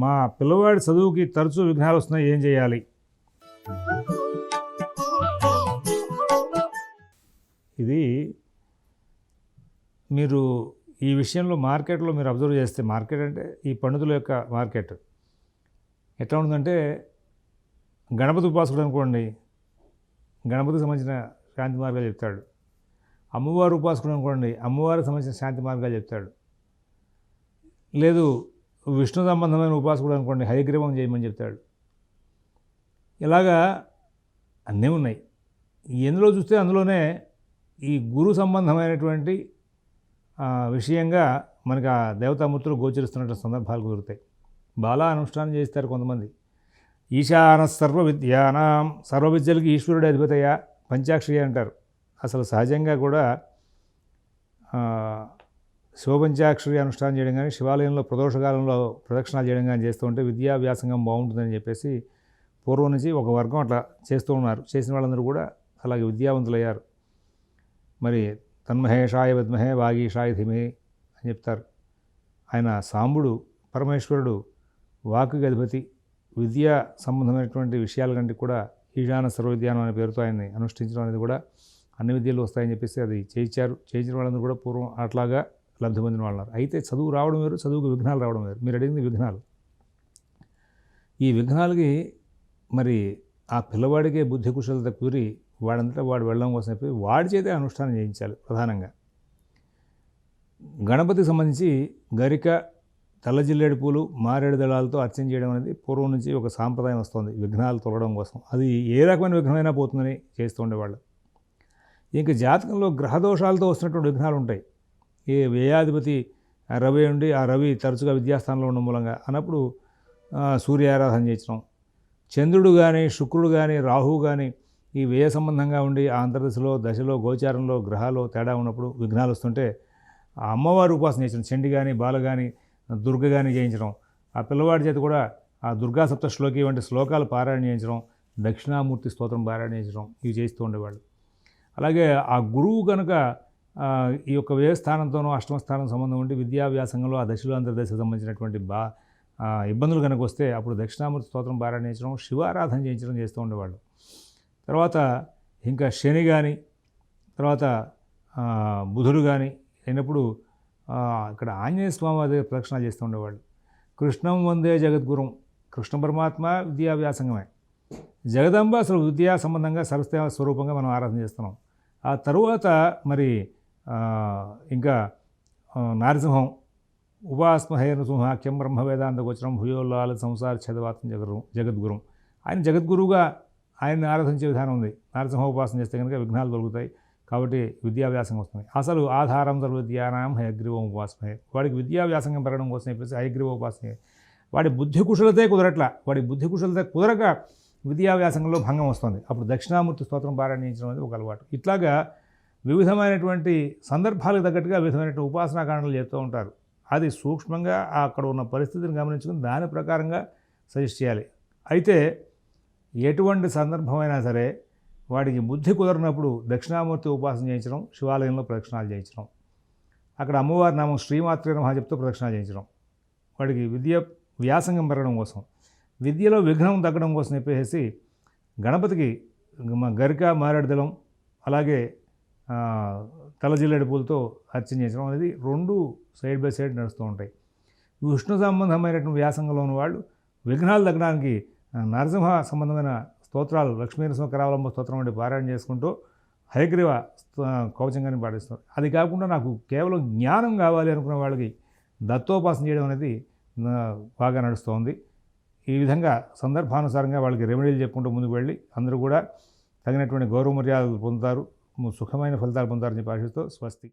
మా పిల్లవాడి చదువుకి తరచూ విఘ్నాలు వస్తున్నాయి ఏం చేయాలి? ఇది మీరు ఈ విషయంలో మార్కెట్లో మీరు అబ్జర్వ్ చేస్తే మార్కెట్ అంటే ఈ పండితుల యొక్క మార్కెట్. ఎట్లా ఉందంటే గణపతి ఉపాసకుడు అనుకోండి గణపతికి సంబంధించిన శాంతి మార్గాలు చెప్తాడు. అమ్మవారు ఉపాసకుడు అనుకోండి అమ్మవారికి సంబంధించిన శాంతి మార్గాలు చెప్తాడు. లేదు విష్ణు సంబంధమైన ఉపాసకుడు అనుకోండి హయగ్రీవం చేయమని చెప్తాడు. ఇలాగా అన్నీ ఉన్నాయి. ఎందులో చూస్తే అందులోనే ఈ గురు సంబంధమైనటువంటి విషయంగా మనకి ఆ దేవతామూర్తులు గోచరిస్తున్నటువంటి సందర్భాలు కుదురుతాయి. బాలా అనుష్ఠానం చేస్తారు కొంతమంది. ఈశాన సర్వ విద్యానాం సర్వ విద్యలకి ఈశ్వరుడు అధిపతయ పంచాక్షరి అంటారు. అసలు సహజంగా కూడా ఆ, అనుష్ఠానం చేయడం కానీ శివాలయంలో ప్రదోషకాలంలో ప్రదక్షిణాలు చేయడం కానీ చేస్తూ ఉంటే విద్యా వ్యాసంగం బాగుంటుందని చెప్పేసి పూర్వం నుంచి ఒక వర్గం అట్లా చేస్తూ ఉన్నారు. చేసిన వాళ్ళందరూ కూడా అలాగే విద్యావంతులయ్యారు. మరి తన్మహేషాయ విద్మహే వాగీషాయ ధిమే అని చెప్తారు. ఆయన సాంబుడు పరమేశ్వరుడు వాకుకి అధిపతి విద్యా సంబంధమైనటువంటి విషయాల కంటే కూడా ఈశాన సర్వవిద్యానం అనే పేరుతో ఆయన్ని అనుష్ఠించడం అనేది కూడా అన్ని విద్యలు వస్తాయని చెప్పేసి అది చేయించారు. చేయించిన వాళ్ళందరూ కూడా పూర్వం అట్లాగా లబ్ధి పొందిన వాళ్ళున్నారు అయితే చదువు రావడం వేరు చదువుకు విఘ్నాలు రావడం వేరు. మీరు అడిగింది విఘ్నాలు. ఈ విఘ్నాలకి మరి ఆ పిల్లవాడికే బుద్ధి కుశలత కుదిరి వాడంతటా వాడు వెళ్ళడం కోసం చెప్పి వాడి చేతే అనుష్ఠానం చేయించాలి ప్రధానంగా. గణపతికి సంబంధించి గరిక తెల్లజిల్లేడు పూలు మారేడు దళాలతో అర్చన చేయడం అనేది పూర్వం నుంచి ఒక సాంప్రదాయం వస్తుంది విఘ్నాలు తొలగడం కోసం. అది ఏ రకమైన విఘ్నమైనా పోతుందని చేస్తూ ఉండేవాళ్ళు. ఇంకా జాతకంలో గ్రహదోషాలతో వస్తున్నటువంటి విఘ్నాలు ఉంటాయి. ఈ వ్యయాధిపతి రవి ఉండి ఆ రవి తరచుగా విద్యాస్థానంలో ఉండడం మూలంగా అన్నప్పుడు సూర్య ఆరాధన చేయించడం. చంద్రుడు కానీ శుక్రుడు కానీ రాహువు కానీ ఈ వ్యయ సంబంధంగా ఉండి ఆ అంతర్దశలో దశలో గోచారంలో గ్రహాలు తేడా ఉన్నప్పుడు విఘ్నాలు వస్తుంటే ఆ అమ్మవారి ఉపాసన చేయించడం. చండి కానీ బాల కానీ దుర్గ కానీ చేయించడం. ఆ పిల్లవాడి చేత కూడా ఆ దుర్గా సప్త శ్లోకి వంటి శ్లోకాలు పారాయణ చేయించడం దక్షిణామూర్తి స్తోత్రం పారాయణ చేయించడం ఇవి చేస్తూ ఉండేవాళ్ళు. అలాగే ఆ గురువు కనుక ఈ యొక్క వ్యయ స్థానంతోనూ అష్టమ స్థానం సంబంధం ఉండి విద్యా వ్యాసంగంలో ఆ దశలో అంతర్దశకు సంబంధించినటువంటి బా ఇబ్బందులు కనుక వస్తే అప్పుడు దక్షిణామూర్తి స్తోత్రం పారాయణించడం శివారాధన చేయించడం చేస్తూ ఉండేవాళ్ళు. తర్వాత ఇంకా శని కానీ తర్వాత బుధుడు కానీ అయినప్పుడు ఇక్కడ ఆంజనేయ స్వామి దగ్గర ప్రదక్షిణాలు చేస్తూ ఉండేవాళ్ళు. కృష్ణం వందే జగద్గురం కృష్ణ పరమాత్మ విద్యా వ్యాసంగమే జగదంబ అసలు విద్యా సంబంధంగా సరస్వ స్వరూపంగా మనం ఆరాధన చేస్తున్నాం. ఆ తరువాత మరి ఇంకా నారసింహం ఉపాస్మహే నృసింహాఖ్యం బ్రహ్మ వేదాంత గోచరం భుయోల్లాల సంసార చదవాతం జగరు జగద్గురం. ఆయన జగద్గురువుగా ఆయన్ని ఆరాధించే విధానం ఉంది. నారసింహ ఉపాసన చేస్తే కనుక విఘ్నాలు దొరుకుతాయి కాబట్టి విద్యావ్యాసం వస్తుంది. అసలు ఆధారం సర్వద్యానాం హయగ్రీవం ఉపాసమే వాడికి విద్యావ్యాసంగం పెరగడం కోసం చెప్పేసి హయగ్రీవ ఉపాసమే వాడి బుద్ధి కుశలతే కుదరట్ల. వాడి బుద్ధి కుశలత కుదరక విద్యాభ్యాసంలో భంగం వస్తుంది. అప్పుడు దక్షిణామూర్తి స్తోత్రం పారాయణించడం అనేది ఒక అలవాటు. ఇట్లాగా వివిధమైనటువంటి సందర్భాలకు తగ్గట్టుగా వివిధమైనటువంటి ఉపాసనాకాండలు చెప్తూ ఉంటారు. అది సూక్ష్మంగా అక్కడ ఉన్న పరిస్థితిని గమనించుకుని దాని ప్రకారంగా సజెస్ట్ చేయాలి. అయితే ఎటువంటి సందర్భమైనా సరే వాడికి బుద్ధి కుదరినప్పుడు దక్షిణామూర్తి ఉపాసన చేయించడం శివాలయంలో ప్రదక్షిణాలు చేయించడం అక్కడ అమ్మవారి నామం శ్రీమాత్రే నమ చెప్తూ ప్రదక్షిణాలు చేయించడం వాడికి విద్య వ్యాసంగం పెరగడం కోసం విద్యలో విఘ్నం తగ్గడం కోసం చెప్పేసి గణపతికి గరిక మారేడుదలం అలాగే తలజిల్లెడు పూలతో అర్చన చేయించడం అనేది రెండు సైడ్ బై సైడ్ నడుస్తూ ఉంటాయి. విష్ణు సంబంధమైనటువంటి వ్యాసంగంలో ఉన్న వాళ్ళు విఘ్నాలు తగ్గడానికి నరసింహ సంబంధమైన స్తోత్రాలు లక్ష్మీ నరసింహ కరావలంబ స్తోత్రం వంటి పారాయణ చేసుకుంటూ హయగ్రీవ స్త- కవచంగాన్ని పాటిస్తారు. అది కాకుండా నాకు కేవలం జ్ఞానం కావాలి అనుకున్న వాళ్ళకి దత్తోపాసన చేయడం అనేది బాగా నడుస్తోంది. ఈ విధంగా సందర్భానుసారంగా వాళ్ళకి రెమెడీలు చెప్పుకుంటూ ముందుకు వెళ్ళి అందరూ కూడా తగినటువంటి గౌరవ మర్యాదలు పొందుతారు. సుఖమైన ఫలితాలు పొందుతారని చెప్పి ఆశిస్తూ స్వస్తి